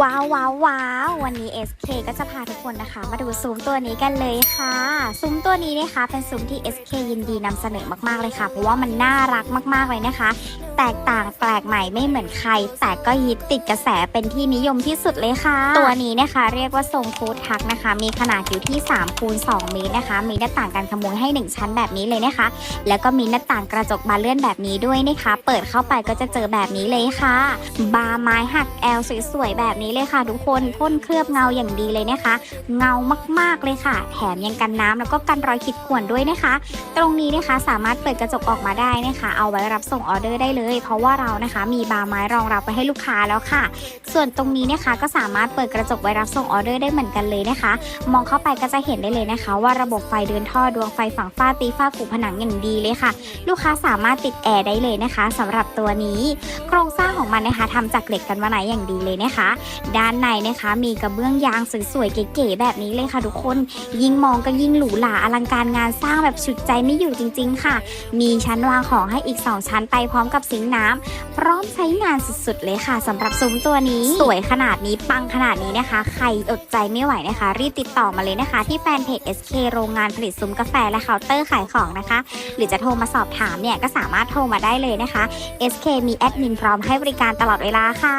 ว้าวว้าวว้าววันนี้ SK ก็จะพาทุกคนนะคะ มาดูซุ้มตัวนี้กันเลยค่ะซุ้มตัวนี้นะคะเป็นซุ้มที่ SK ยินดีนำเสนอมาก ๆ เลยค่ะ เพราะว่ามันน่ารักมาก ๆ เลยนะคะ แตกต่างแปลกใหม่ไม่เหมือนใคร แต่ก็ฮิตติดกระแสเป็นที่นิยมที่สุดเลยค่ะ ตัวนี้นะคะเรียกว่าทรงฟูดทักนะคะ มีขนาดอยู่ที่3คูณ2เมตรนะคะ มีหน้าต่างการขโมยให้ 1 ชั้นแบบนี้เลยนะคะ แล้วก็มีหน้าต่างกระจกบานเลื่อนแบบนี้ด้วยนะคะ เปิดเข้าไปก็จะเจอแบบนี้เลยค่ะ บาร์ไม้หักแอลสวยๆแบบนี้เลยค่ะ ทุกคนพ่นเคลือบเงาอย่างดีเลยนะคะ เงามากๆเลยค่ะ แถมยังกันน้ำแล้วก็กันรอยขีดข่วนด้วยนะคะ ตรงนี้นะคะสามารถเปิดกระจกออกมาได้นะคะ เอาไว้รับส่งออเดอร์ได้เลย เพราะว่าเรานะคะ มีบาร์ไม้รองรับไว้ให้ลูกค้าแล้วค่ะ ส่วนตรงนี้นะคะก็สามารถเปิดกระจกไว้รับส่งออเดอร์ได้เหมือนกันเลยนะคะ มองเข้าไปก็จะเห็นได้เลยนะคะ ว่าระบบไฟเดินท่อดวงไฟฝั่งฝ้าตีฝ้ากูผนังอย่างดีเลยค่ะ ลูกค้าสามารถติดแอร์ได้เลยนะคะสำหรับตัวนี้ โครงสร้าง ของมันนะคะทำจากเหล็กกันวาไนอย่างดีเลยนะคะ ด้านในนะคะมีกระเบื้องยางสวยๆเก๋ๆแบบนี้เลยค่ะทุกคน ยิ่งมองก็ยิ่งหรูหราอลังการงานสร้างแบบฉุดใจไม่อยู่จริง ๆ ค่ะ มีชั้นวางของให้อีก 2 ชั้นไปพร้อมกับซิงน้ำพร้อมใช้งานสุดๆเลยค่ะสำหรับซุ้มตัวนี้ สวยขนาดนี้ปังขนาดนี้นะคะ ใครอดใจไม่ไหวนะคะ รีบติดต่อมาเลยนะคะ ที่แฟนเพจ SK โรงงานผลิตซุ้มกาแฟและเคาน์เตอร์ขายของนะคะ หรือจะโทรมาสอบถามเนี่ยก็สามารถโทรมาได้เลยนะคะ SK มีแอดมินพร้อมให้บริริการตลอดเวลาค่ะ